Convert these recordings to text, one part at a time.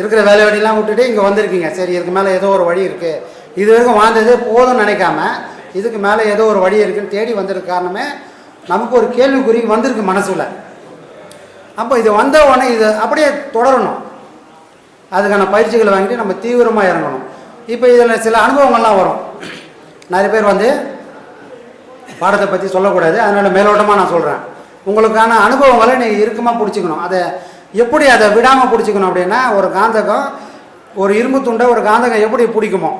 இருக்கிற வேலை விட்டுட்டு இங்கே வந்திருக்கீங்க. சரி இதுக்கு மேலே ஏதோ ஒரு வழி இருக்குது இது வரைக்கும் வாழ்ந்தது போதும்னு நினைக்காம இதுக்கு மேலே ஏதோ ஒரு வழி இருக்குன்னு தேடி வந்திருக்க காரணமே நமக்கு ஒரு கேள்விக்குறி வந்திருக்கு மனசுல. அப்போ இது வந்த உடனே இது அப்படியே தொடரணும். அதுக்கான பயிற்சிகளை வாங்கிட்டு நம்ம தீவிரமாக இறங்கணும். இப்போ இதில் சில அனுபவங்கள்லாம் வரும். நிறைய பேர் வந்து பாடத்தை பற்றி சொல்லக்கூடாது. அதனால் மேலோட்டமாக நான் சொல்கிறேன் உங்களுக்கான அனுபவங்களை நீங்கள் இறுக்கமாக பிடிச்சிக்கணும். அதை எப்படி அதை விடாமல் பிடிச்சிக்கணும் அப்படின்னா ஒரு காந்தகம் ஒரு இரும்பு துண்டை ஒரு காந்தகம் எப்படி பிடிக்குமோ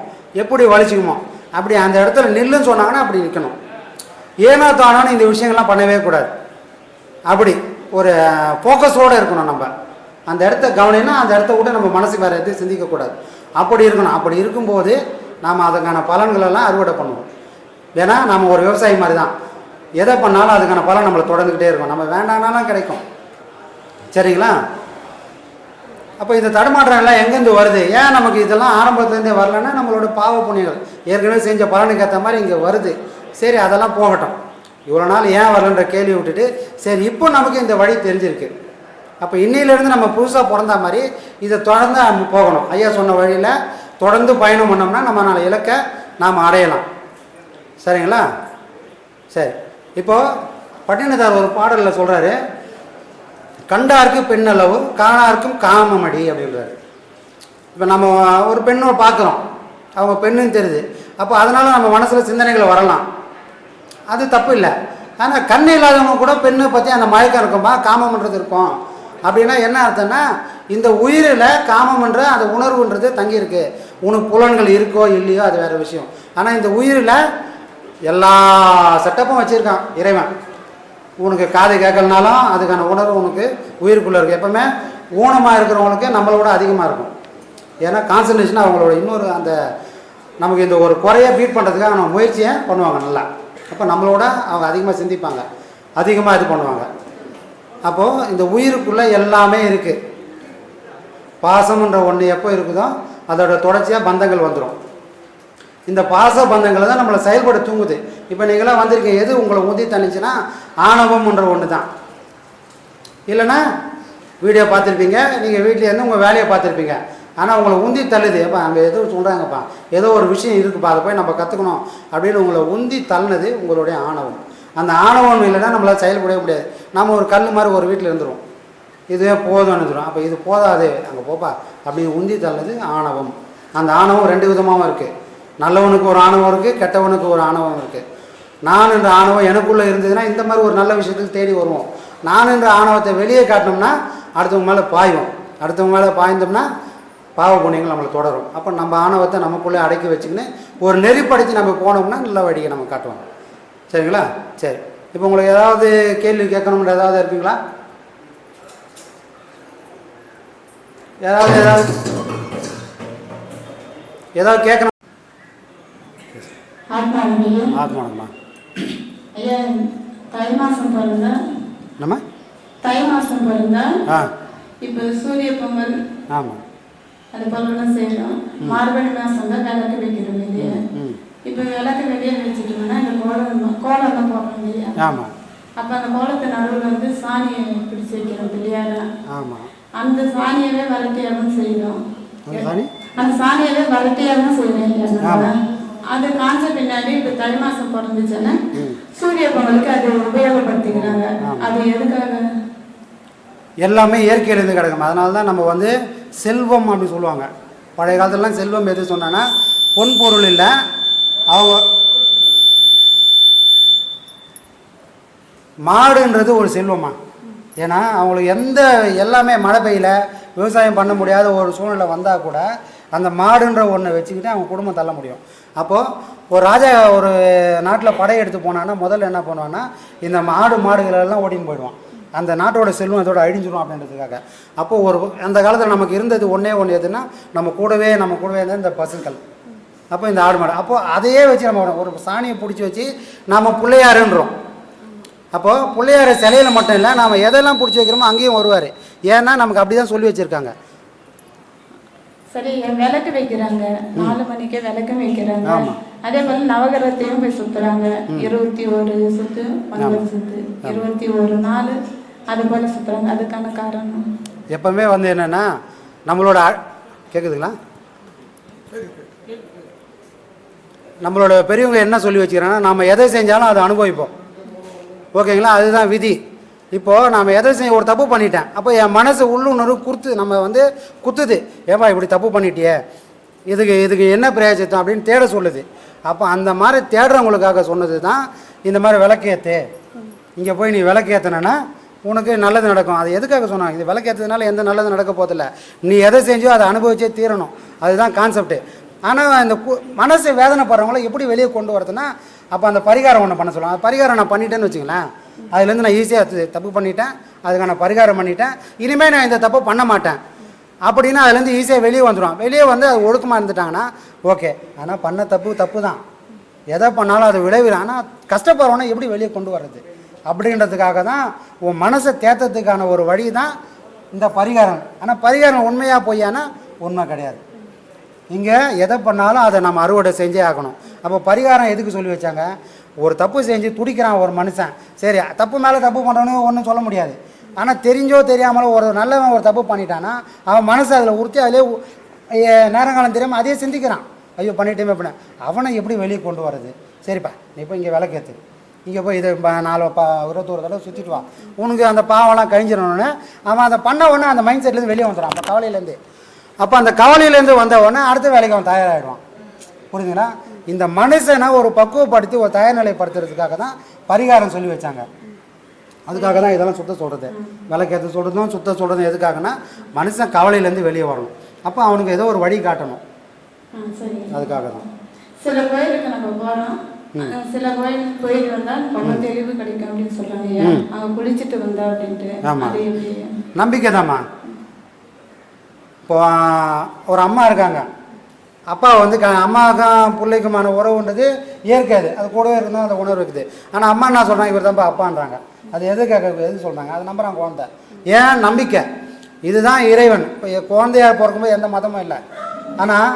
எப்படி வலிச்சுக்குமோ அப்படி அந்த இடத்துல நில்லுன்னு சொன்னாங்கன்னா அப்படி நிற்கணும். ஏனோ தானோன்னு இந்த விஷயங்கள்லாம் பண்ணவே கூடாது. அப்படி ஒரு ஃபோக்கஸோடு இருக்கணும் நம்ம. அந்த இடத்த கவனினா அந்த இடத்த விட்டு நம்ம மனசு வேறு எதுவும் சிந்திக்கக்கூடாது அப்படி இருக்கணும். அப்படி இருக்கும்போது நாம் அதுக்கான பலன்களெல்லாம் அறுவடை பண்ணுவோம். ஏன்னா நம்ம ஒரு விவசாயி மாதிரி தான். எதை பண்ணாலும் அதுக்கான பலன் நம்மளை தொடர்ந்துக்கிட்டே இருக்கும். நம்ம வேண்டாம்னாலும் கிடைக்கும். சரிங்களா? அப்போ இந்த தடுமாற்றம் எல்லாம் எங்கேருந்து வருது? ஏன் நமக்கு இதெல்லாம் ஆரம்பத்துலேருந்தே வரலன்னா நம்மளோட பாவ புண்ணியங்கள். ஏற்கனவே செஞ்ச பலனுக்கு ஏற்ற மாதிரி இங்கே வருது. சரி அதெல்லாம் போகட்டும். இவ்வளோ நாள் ஏன் வரலன்ற கேள்வி விட்டுட்டு சரி இப்போ நமக்கு இந்த வழி தெரிஞ்சிருக்கு. அப்போ இன்னையிலேருந்து நம்ம புதுசாக பிறந்த மாதிரி இதை தொடர்ந்து நம்ம போகணும். ஐயா சொன்ன வழியில் தொடர்ந்து பயணம் பண்ணோம்னா நம்மளால் இலக்கை நாம் அடையலாம். சரிங்களா? சரி. இப்போது பட்டினத்தார் ஒரு பாடலில் சொல்கிறாரு கண்டார்க்கு பெண்ணளவு காணார்க்கும் காமமடி அப்படின்றார். இப்போ நம்ம ஒரு பெண்ணை பார்க்குறோம். அவங்க பெண்ணுன்னு தெரியுது. அப்போ அதனால் நம்ம மனசில் சிந்தனைகள் வரலாம். அது தப்பு இல்லை. ஆனால் கண் இல்லாதவங்க கூட பெண்ணை பற்றி அந்த மயக்கம் இருக்குமா? காமம்ன்றது இருக்கும். அப்படின்னா என்ன அர்த்தம்னா இந்த உயிரில் காமம்ன்ற அந்த உணர்வுன்றது தங்கியிருக்கு. உனக்கு புலன்கள் இருக்கோ இல்லையோ அது வேறு விஷயம். ஆனால் இந்த உயிரில் எல்லா செட்டப்பும் வச்சுருக்கான் இறைவன். உனக்கு காது கேட்கலனாலும் அதுக்கான உணர்வு உனக்கு உயிருக்குள்ளே இருக்குது எப்போவுமே ஊனமாக இருக்கிறவங்களுக்கு நம்மளோட அதிகமாக இருக்கும். ஏன்னா கான்சன்ட்ரேஷன் அவங்களோட இன்னொரு அந்த நமக்கு இந்த ஒரு குறையை பீட் பண்ணுறதுக்காக நம்ம முயற்சியை பண்ணுவாங்க நல்லா. அப்போ நம்மளோட அவங்க அதிகமாக சிந்திப்பாங்க. அதிகமாக இது பண்ணுவாங்க. அப்போது இந்த உயிருக்குள்ளே எல்லாமே இருக்குது பாசம்ன்ற ஒன்று எப்போ இருக்குதோ அதோட தொடர்ச்சியாக பந்தங்கள் வந்துடும் இந்த பாச பந்தங்களை தான் நம்மளை செயல்பட தூங்குது. இப்போ நீங்களாம் வந்திருக்கீங்க எது உங்களை உந்தி தணிச்சுன்னா ஆணவம்ன்ற ஒன்று தான். இல்லைன்னா வீடியோ பார்த்துருப்பீங்க நீங்கள் வீட்டிலேருந்து உங்கள் வேலையை பார்த்துருப்பீங்க. ஆனால் உங்களை உந்தி தள்ளுது. எப்பா அங்கே ஏதோ சொல்கிறாங்கப்பா ஏதோ ஒரு விஷயம் இருக்குப்பா அதை போய் நம்ம கற்றுக்கணும் அப்படின்னு உங்களை உந்தி தள்ளினது உங்களுடைய ஆணவம். அந்த ஆணவம் இல்லைன்னா நம்மளால் செயல்படவே முடியாது. நம்ம ஒரு கல் மாதிரி ஒரு வீட்டில் இருந்துடும் இதுவே போதும்னு இருந்துரும். அப்போ இது போதாது. அங்கே போப்பா அப்படின்னு உந்தி தள்ளுது ஆணவம். அந்த ஆணவம் ரெண்டு விதமாகவும் இருக்குது நல்லவனுக்கு ஒரு ஆணவம் இருக்குது கெட்டவனுக்கு ஒரு ஆணவம் இருக்குது நான் என்ற ஆணவம் எனக்குள்ளே இருந்ததுன்னா இந்த மாதிரி ஒரு நல்ல விஷயத்துக்கு தேடி வருவோம். நான் என்ற ஆணவத்தை வெளியே காட்டினோம்னா அடுத்தவங்க மேலே பாய்வோம் அடுத்தவங்க மேலே பாய்ந்தோம்னா பாவ புண்ணியங்கள் நம்மளை தொடரும். அப்போ நம்ம ஆணவத்தை நமக்குள்ளே அடக்கி வச்சுக்கின்னு ஒரு நெறிப்படுத்தி நம்ம போனோம்னா நல்ல வழியை நம்ம காட்டுவோம். சரிங்களா? சரி. இப்போ உங்களுக்கு ஏதாவது கேள்வி கேட்கணும்னு ஏதாவது இருக்குங்களா? ஏதாவது ஏதாவது ஏதாவது கேட்கணும்? ஆத்மானம்மா ஐயா தை மாசம் பிறந்தா? நம்ம தை மாசம் பிறந்தா? ஆ. இப்போ சூரிய பொங்கல். ஆமாம் அது போலலாம் செய்யறோம் மார்கழி மாசம் தான் விளக்கு வைக்கிறோம் இல்லையா? இப்போ விளக்கு வெளியே வச்சுட்டோம்னா இந்த கோலம் கோலம் தான் போடுறோம் இல்லையா? ஆமாம் அப்போ அந்த கோலத்து நடுவில் வந்து சாணியை பிடிச்சு வைக்கிறோம் பிள்ளையார ஆமாம் அந்த சாணியவே வரட்டியாகவும் செய்யறோம் அந்த சாணி? அந்த சாணியவே வரட்டியாகவும் செய்யறோம் இல்லையா. அது காஞ்ச பின்னாடி இப்போ தை மாசம் பிறந்துச்சுன்னா. சூரிய பொங்கலுக்கு அது உபயோகப்படுத்திக்கிறாங்க. அது எதுக்காக எல்லாமே இயற்கையிலேருந்து கிடக்கும் அதனால தான் நம்ம வந்து செல்வம் அப்படி சொல்லுவாங்க பழைய காலத்துலலாம் செல்வம் எது சொன்னான்னா பொன் பொருள் இல்லை அவங்க மாடுன்றது ஒரு செல்வமா ஏன்னா அவங்களுக்கு எந்த எல்லாமே மழை பெய்யல விவசாயம் பண்ண முடியாத ஒரு சூழ்நிலை வந்தால் கூட அந்த மாடுன்ற ஒன்றை வச்சுக்கிட்டு அவங்க குடும்பம் தள்ள முடியும். அப்போது ஒரு ராஜா ஒரு நாட்டில் படையெடுத்து போனான்னா முதல்ல என்ன பண்ணுவான்னா இந்த மாடு மாடுகளெல்லாம் ஓடின்னு போயிடுவான். அந்த நாட்டோட செல்வம் அதோட அழிஞ்சிடும் அப்படின்றதுக்காக. அப்போது ஒரு அந்த காலத்தில் நமக்கு இருந்தது ஒன்றே ஒன்று எதுன்னா நம்ம கூடவே நம்ம கூடவே இருந்தால் இந்த பசுக்கள். அப்போ இந்த ஆடு மாடு. அப்போ அதையே வச்சு நம்ம ஒரு சாணியை பிடிச்சி வச்சு நம்ம பிள்ளையாருன்றோம். அப்போது பிள்ளையார சிலையில் மட்டும் இல்லை நாம் எதெல்லாம் பிடிச்சி வைக்கிறோமோ அங்கேயும் வருவார். ஏன்னா நமக்கு அப்படி தான் சொல்லி வச்சுருக்காங்க. சரி விளக்கு வைக்கிறாங்க. நாலு மணிக்கே விளக்கு வைக்கிறாங்க. அதே போல நவகிரகத்தையும் போய் சுத்துறாங்க. இருபத்தி ஒரு சுத்து ஒன்பது சுத்து இருபத்தி ஒரு நாலு அது போல சுத்துறாங்க. அதுக்கான காரணம். எப்பவுமே வந்து என்னென்னா நம்மளோட கேட்குதுங்களா நம்மளோட பெரியவங்க என்ன சொல்லி வச்சுக்கிறாங்கன்னா நம்ம எதை செஞ்சாலும் அதை அனுபவிப்போம். ஓகேங்களா? அதுதான் விதி. இப்போது நாம் எதை செய்ய ஒரு தப்பு பண்ணிட்டேன். அப்போ என் மனசு உள்ளுணர்வு குறுத்து நம்ம வந்து குத்துது. ஏப்பா இப்படி தப்பு பண்ணிட்டியே? இதுக்கு இதுக்கு என்ன பிரயோஜனம் அப்படின்னு தேட சொல்லுது. அப்போ அந்த மாதிரி தேடுறவங்களுக்காக சொன்னது தான் இந்த மாதிரி விளக்கேற்று இங்கே போய் நீ விளக்கேற்றினா உனக்கு நல்லது நடக்கும். அது எதுக்காக சொன்னாங்க இது விளக்கேற்றதுனால எந்த நல்லது நடக்க போதில்ல நீ எதை செஞ்சோ அதை அனுபவிச்சே தீரணும். அதுதான் கான்செப்ட்டு ஆனால் இந்த கு மனசு வேதனைப்படுறவங்கள எப்படி வெளியே கொண்டு வரதுன்னா அப்போ அந்த பரிகாரம் ஒன்று பண்ண சொல்லுவாங்க. பரிகாரம் நான் பண்ணிட்டேன்னு வச்சுங்களேன். அதுலேருந்து நான் ஈஸியாக தப்பு பண்ணிட்டேன். அதுக்கான பரிகாரம் பண்ணிட்டேன். இனிமேல் நான் இந்த தப்பு பண்ண மாட்டேன். அப்படின்னா அதுலேருந்து ஈஸியாக வெளியே வந்துடும் வெளியே வந்து அது ஒழுக்கமாக இருந்துட்டாங்கன்னா ஓகே ஆனால் பண்ண தப்பு தப்பு தான் எதை பண்ணாலும் அது விளைவு ஆனால் கஷ்டப்படுறவனை எப்படி வெளியே கொண்டு வர்றது? அப்படின்றதுக்காக தான் உன் மனசை தேத்தத்துக்கான ஒரு வழி தான் இந்த பரிகாரம். ஆனால் பரிகாரம் உண்மையாக பொய்யானா உண்மை கிடையாது. இங்கே எதை பண்ணாலும் அதை நம்ம அறுவடை செஞ்சே ஆகணும். அப்போ பரிகாரம் எதுக்கு சொல்லி வச்சாங்க? ஒரு தப்பு செஞ்சு துடிக்கிறான் ஒரு மனுஷன். சரி தப்பு மேலே தப்பு பண்ணுறவனு ஒன்றும் சொல்ல முடியாது. ஆனால் தெரிஞ்சோ தெரியாமலோ ஒரு நல்லவன் ஒரு தப்பு பண்ணிட்டான்னா அவன் மனசு அதில் உறுத்தி அதிலே நேரங்காலம் தெரியாமல் அதே சிந்திக்கிறான். ஐயோ பண்ணிட்டேமே அப்படின்னு. அவனை எப்படி வெளியே கொண்டு வர்றது? சரிப்பா நீ இப்போ இங்கே விளக்கேற்று இங்கே போய் இதை ப- நாலு பா இருபத்தோரு தடவை சுற்றிட்டு வா. உனக்கு அந்த பாவம்லாம் கழிஞ்சிடணுன்னு அவன் அதை பண்ண உடனே அந்த மைண்ட் செட்லேருந்து வெளியே வந்துடும் அந்த கவலையிலேருந்து அப்போ அந்த கவலையிலேருந்து வந்த உடனே அடுத்த வேலைக்கு அவன் தயாராகிடுவான் புரியுதுங்களா இந்த மனுஷனை ஒரு பக்குவப்படுத்தி ஒரு தயார்நிலைப்படுத்துறதுக்காக தான் பரிகாரம் சொல்லி வச்சாங்க. அதுக்காக தான் இதெல்லாம் சுத்த சொல்கிறது விளக்கேற்ற சொல்கிறதும் சுத்த சொல்கிறதும் எதுக்காகனா மனுஷன் கவலையிலேருந்து வெளியே வரணும். அப்போ அவனுக்கு ஏதோ ஒரு வழி காட்டணும். அதுக்காக தான். சில கோயிலுக்கு நம்ம அஹ் சில கோயில் கோயில் வந்தா ரொம்ப தெளிவு கிடைக்கும் அப்படின்னு சொல்றாங்க ஐயா அங்க குளிச்சுட்டு வந்தா அப்படின்ட்டு. ஆமா. அது எப்படி? நம்பிக்கை தாம்மா இப்போ ஒரு அம்மா இருக்காங்க. அப்பா வந்து க அம்மாவுக்கும் பிள்ளைக்குமான உறவுன்றது இயற்கை அது கூடவே இருந்தால் அந்த உணர்வு இருக்குது. ஆனால் அம்மா என்ன சொல்கிறாங்க இவர் தான்ப்பா அப்பான்றாங்க. அது எதுக்காக எது சொல்கிறாங்க அது நம்புறாங்க குழந்தை. ஏன்? நம்பிக்கை. இதுதான் இறைவன். இப்போ குழந்தையாக பிறக்கும்போது எந்த மதமும் இல்லை. ஆனால்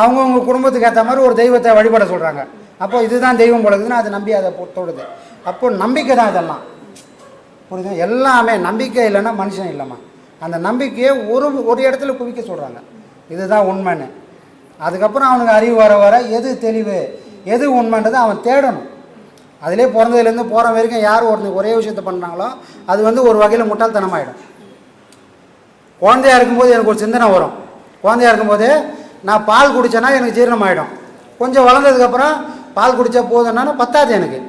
அவங்கவுங்க குடும்பத்துக்கு ஏற்ற மாதிரி ஒரு தெய்வத்தை வழிபட சொல்கிறாங்க அப்போ இதுதான் தெய்வம் போலக்குதுன்னு அது நம்பி அதை தொடுது. அப்போ நம்பிக்கை தான் இதெல்லாம். புரியுது? எல்லாமே நம்பிக்கை இல்லைன்னா மனுஷன் இல்லைம்மா. அந்த நம்பிக்கையை ஒரு ஒரு இடத்துல குவிக்க சொல்கிறாங்க இதுதான் உண்மைன்னு. அதுக்கப்புறம் அவனுக்கு அறிவு வர வர எது தெளிவு எது உண்மைன்றதை அவன் தேடணும். அதிலே பிறந்ததுலேருந்து போகிற வரைக்கும் யார் ஒருத்தர் ஒரே விஷயத்த பண்ணுறாங்களோ அது வந்து ஒரு வகையில் முட்டாள்தனமாயிடும். குழந்தையா இருக்கும்போது எனக்கு ஒரு சிந்தனை வரும். குழந்தையாக இருக்கும்போது நான் பால் குடித்தேன்னா எனக்கு ஜீரணமாயிடும். கொஞ்சம் வளர்ந்ததுக்கப்புறம் பால் குடித்தா போதும்னா பத்தாது எனக்கு.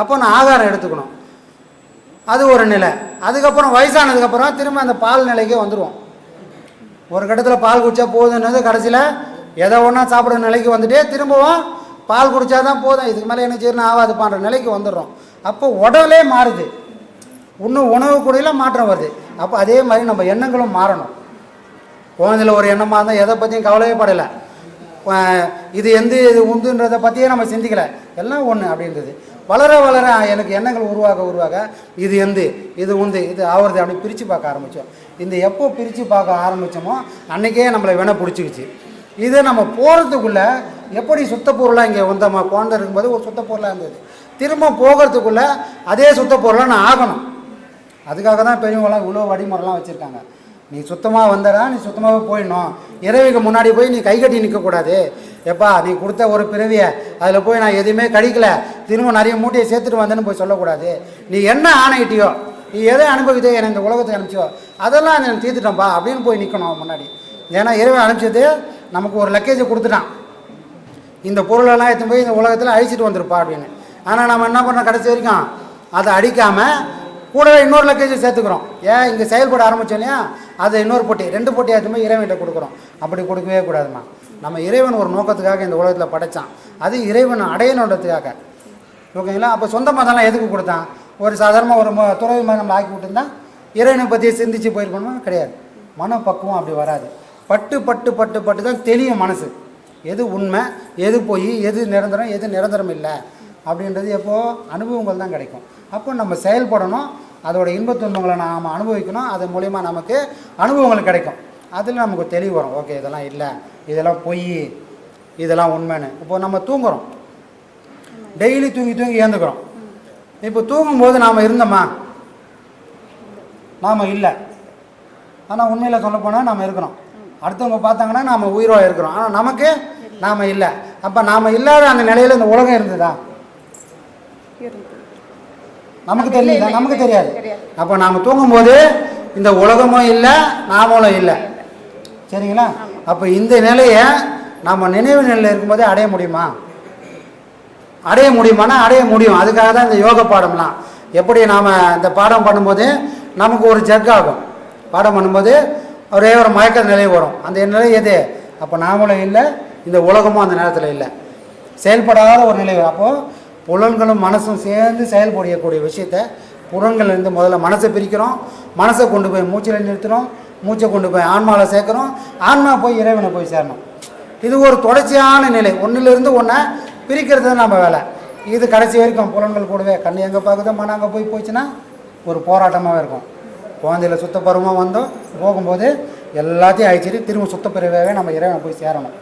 அப்போ நான் ஆகாரம் எடுத்துக்கணும். அது ஒரு நிலை. அதுக்கப்புறம் வயசானதுக்கப்புறம் திரும்ப அந்த பால் நிலைக்கே வந்துடுவோம் ஒரு கட்டத்தில் பால் குடித்தா போதுன்னது கடைசியில் எதை ஒன்றா சாப்பிட்ற நிலைக்கு வந்துட்டே திரும்பவும் பால் குடித்தா தான் போதும். இதுக்கு மேலே எனக்கு ஆகாது ஆகாதுப்பான்ற நிலைக்கு வந்துடுறோம். அப்போ உடலே மாறுது. இன்னும் உணவு கூடையில் மாற்றம் வருது. அப்போ அதே மாதிரி நம்ம எண்ணங்களும் மாறணும். குழந்தையில் ஒரு எண்ணமாக இருந்தால் எதை பற்றியும் கவலையே படலை. இது எந்த இது உண்டுன்றதை பற்றியே நம்ம சிந்திக்கலை. எல்லாம் ஒன்று அப்படின்றது. வளர வளர எனக்கு எண்ணங்கள் உருவாக உருவாக இது எந்து இது உந்து இது ஆவறது அப்படின்னு பிரித்து பார்க்க ஆரம்பித்தோம் இந்த எப்போ பிரித்து பார்க்க ஆரம்பித்தோமோ அன்றைக்கே நம்மளை வேணா பிடிச்சிக்கிச்சு. இது நம்ம போகிறதுக்குள்ளே எப்படி சுத்தப்பொருளாக இங்கே வந்தோமா? குழந்தை இருக்கும்போது ஒரு சுத்தப்பொருளாக இருந்தது. திரும்ப போகிறதுக்குள்ளே அதே சுத்தப்பொருளாக நான் ஆகணும். அதுக்காக தான் பெரியவங்களாம் இவ்வளோ வழிமுறைலாம் வச்சுருக்காங்க. நீ சுத்தமாக வந்துடா நீ சுத்தமாகவே போயிடணும். இறைவிக்கு முன்னாடி போய் நீ கை கட்டி நிற்கக்கூடாது எப்பா நீ கொடுத்த ஒரு பிறவியை அதில் போய் நான் எதுவுமே கடிக்கல. திரும்ப நிறைய மூட்டையை சேர்த்துட்டு வந்தேன்னு போய் சொல்லக்கூடாது. நீ என்ன ஆணையிட்டியோ நீ எதை அனுபவித்தோ என்னை இந்த உலகத்தை அனுப்பிச்சோ அதெல்லாம் நான் தீர்த்துட்டேன்ப்பா அப்படின்னு போய் நிற்கணும் முன்னாடி. ஏன்னா இறைவன் அனுப்பிச்சது நமக்கு ஒரு லக்கேஜை கொடுத்துட்டான். இந்த பொருளெல்லாம் எடுத்து போய் இந்த உலகத்தில் அழிச்சிட்டு வந்திருப்பா அப்படின்னு. ஆனால் நம்ம என்ன பண்ணோம் கடைசி வரைக்கும்? அதை அடிக்காமல் கூடவே இன்னொரு லக்கேஜை சேர்த்துக்கிறோம். ஏன்? இங்கே செயல்பட ஆரம்பித்தோம் இல்லையா? அதை இன்னொரு போட்டி ரெண்டு போட்டி எடுத்து போய் இறைவன்கிட்ட கொடுக்குறோம். அப்படி கொடுக்கவே கூடாதுமா நம்ம இறைவன் ஒரு நோக்கத்துக்காக இந்த உலகத்தில் படைச்சான். அது இறைவன் அடையணுன்றதுக்காக. ஓகேங்களா? அப்போ சொந்த மதம்லாம் எதுக்கு கொடுத்தான்? ஒரு சாதாரணமாக ஒரு ம- துறவி மதம் நம்ம ஆக்கி விட்டுருந்தா இறைவனை பற்றி சிந்திச்சு போயிருக்கணுமா? கிடையாது. மனப்பக்குவம் அப்படி வராது. பட்டு பட்டு பட்டு பட்டு தான் தெளியும் மனசு. எது உண்மை எது பொய் எது நிரந்தரம் எது நிரந்தரம் இல்லை. அப்படின்றது எப்போது அனுபவங்கள் தான் கிடைக்கும். அப்போ நம்ம செயல்படணும். அதோட இன்பத் துன்பங்களை நாம் அனுபவிக்கணும். அது மூலிமா நமக்கு அனுபவங்கள் கிடைக்கும். அதில் நமக்கு தெளிவு வரும். ஓகே இதெல்லாம் இல்லை. இதெல்லாம் பொய். இதெல்லாம் உண்மைன்னு. இப்போ நம்ம தூங்குறோம். டெய்லி தூங்கி தூங்கி ஏந்துக்கிறோம். இப்போ தூங்கும்போது நாம் இருந்தோமா? நாம் இல்லை. ஆனால் உண்மையில் சொல்லப்போனால் நாம் இருக்கிறோம். அடுத்தவங்க பார்த்தாங்கன்னா நாம் உயிரோடு இருக்கிறோம். ஆனால் நமக்கு நாம் இல்லை. அப்போ நாம் இல்லாத அந்த நிலையில் இந்த உலகம் இருந்ததா? நமக்கு தெரியுதா நமக்கு தெரியாது. அப்போ நாம் தூங்கும்போது இந்த உலகமும் இல்லை நாமளும் இல்லை. சரிங்களா? அப்போ இந்த நிலையை நம்ம நினைவு நிலையில் இருக்கும்போதே அடைய முடியுமா? அடைய முடியுமானா அடைய முடியும். அதுக்காக தான் இந்த யோக பாடம்லாம். எப்படி நாம் இந்த பாடம் பண்ணும்போது நமக்கு ஒரு ஜர்க் ஆகும். பாடம் பண்ணும்போது ஒரே ஒரு மயக்க நிலை வரும். அந்த நிலை எது? அப்போ நாமளும் இல்லை இந்த உலகமும் அந்த நேரத்தில் இல்லை. செயல்படாத ஒரு நிலை. அப்போது புலன்களும் மனசும் சேர்ந்து செயல்படக்கூடிய விஷயத்தை புலன்கள் இருந்து முதல்ல மனசை பிரிக்கிறோம். மனசை கொண்டு போய் மூச்சில் நிறுத்துகிறோம் மூச்சை கொண்டு போய் ஆன்மாவில் சேர்க்குறோம். ஆன்மா போய் இறைவனை போய் சேரணும். இது ஒரு தொடர்ச்சியான நிலை. ஒன்றிலிருந்து ஒன்றை பிரிக்கிறது தான் நம்ம வேலை. இது கடைசி வரைக்கும் புலன்கள் கூடவே கண் எங்கே பார்க்குதோ மனம் அங்கே போய் போச்சுன்னா ஒரு போராட்டமாகவே இருக்கும். குழந்தையில சுத்தப்பருவமாக வந்தோம் போகும்போது எல்லாத்தையும் அழிச்சிட்டு திரும்ப சுத்தப்பெருவாகவே நம்ம இறைவனை போய் சேரணும்.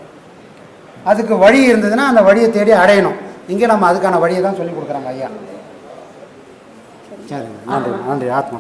அதுக்கு வழி இருந்ததுன்னா அந்த வழியை தேடி அடையணும். இங்கே நம்ம அதுக்கான வழியை தான் சொல்லி கொடுக்குறாங்க ஐயா. சரி நன்றி நன்றி. ஆத்மா.